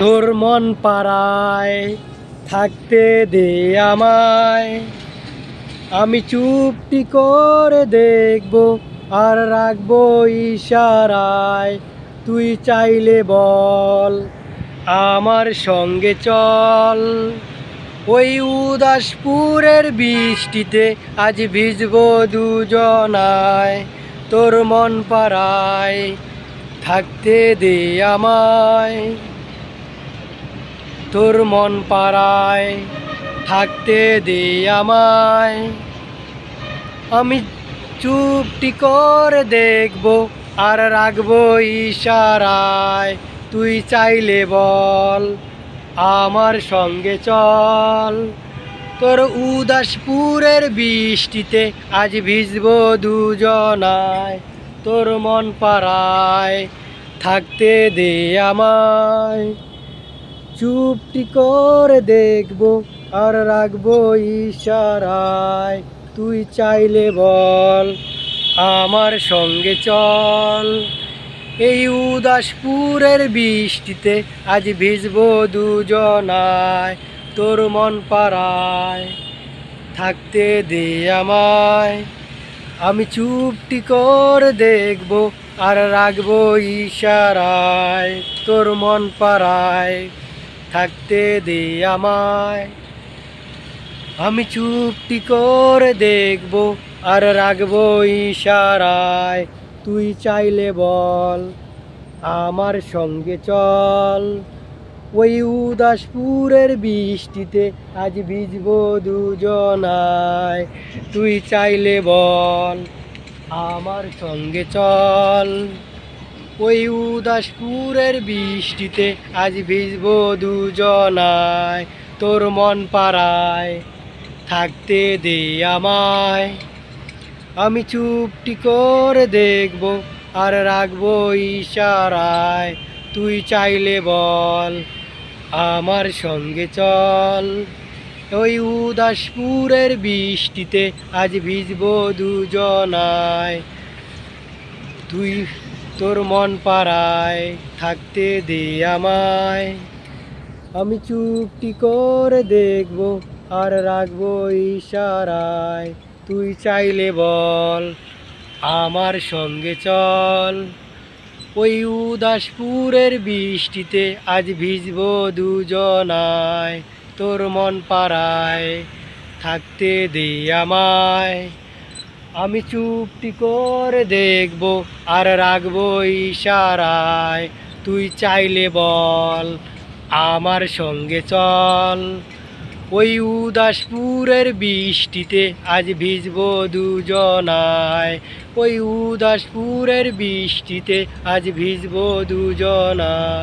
তোর মন পাড়ায় থাকতে দে আমায়। আমি চুপটি করে দেখব আর রাখব ইশারায়। তুই চাইলে বল, আমার সঙ্গে চল। ওই উদাসপুরের বৃষ্টিতে আজ ভিজবো দুজনায়। তোর মন পাড়ায় থাকতে দে আমায়। তোর মন পাড়ায় থাকতে দে আমায়। আমি চুপটি করে দেখব আর রাখব ইশারায়। তুই চাইলে বল, আমার সঙ্গে চল। তোর উদাসপুরের বৃষ্টিতে আজ ভিজবো দুজনায়। তোর মন পাড়ায় থাকতে দে আমায়। চুপটি করে দেখব আর রাখব ইশারায়। তুই চাইলে বল, আমার সঙ্গে চল। এই উদাসপুরের বৃষ্টিতে আজ ভিজবো দুজনায়, তোর মন পাড়ায়। থাকতে দে আমায়, আমি চুপটি করে দেখব আর রাখব ইশারায়, তোর মন পাড়ায়। থাকতে দে আমায়। আমি চুপটি করে দেখব আর রাখব ইশারায়। তুই চাইলে বল, আমার সঙ্গে চল। ওই উদাসপুরের বৃষ্টিতে আজ ভিজবো দুজনায়। তুই চাইলে বল, আমার সঙ্গে চল। ওই উদাসপুরের বৃষ্টিতে আজ ভিজবো দুজনায়, তোর মন পাড়ায় থাকতে দে আমায়। আমি চুপটি করে দেখব আর রাখব ইশারায়, তুই চাইলে বল আমার সঙ্গে চল। ওই উদাসপুরের বৃষ্টিতে আজ ভিজব দুজনায়, তুই তোর মন পাড়ায় থাকতে দে আমায়। আমি চুপটি করে দেখব আর রাখব ইশারায়। তুই চাইলে বল, আমার সঙ্গে চল। ওই উদাসপুরের বৃষ্টিতে আজ ভিজবো দুজনায়। তোর মন পাড়ায় থাকতে দে আমায়। আমি চুপটি করে দেখব আর রাখব ইশারায়। তুই চাইলে বল, আমার সঙ্গে চল। ওই উদাসপুরের বৃষ্টিতে আজ ভিজবো দুজনায়। ওই উদাসপুরের বৃষ্টিতে আজ ভিজবো দুজনায়।